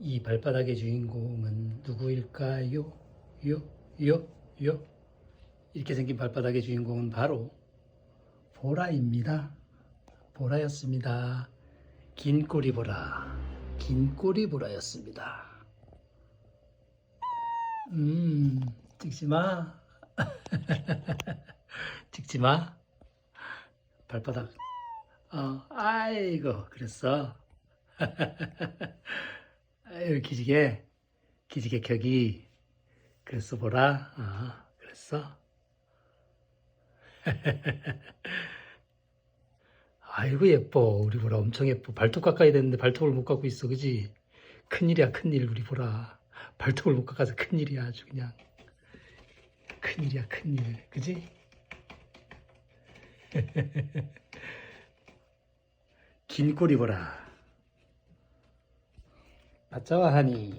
이 발바닥의 주인공은 누구일까요? 요, 요, 요. 이렇게 생긴 발바닥의 주인공은 바로 보라입니다. 보라였습니다. 긴 꼬리 보라. 긴 꼬리 보라였습니다. 음, 찍지 마. 찍지 마. 발바닥. 어, 아이고, 그랬어. 기지개. 기지개 켜기. 그랬어, 보라. 어, 그랬어. 아이고, 예뻐. 우리 보라 엄청 예뻐. 발톱 깎아야 되는데 발톱을 못 깎고 있어. 그지? 큰일이야, 큰일. 우리 보라. 발톱을 못 깎아서 큰일이야. 아주 그냥. 큰일이야, 큰일. 그지? 긴 꼬리 보라. 바짜와 하니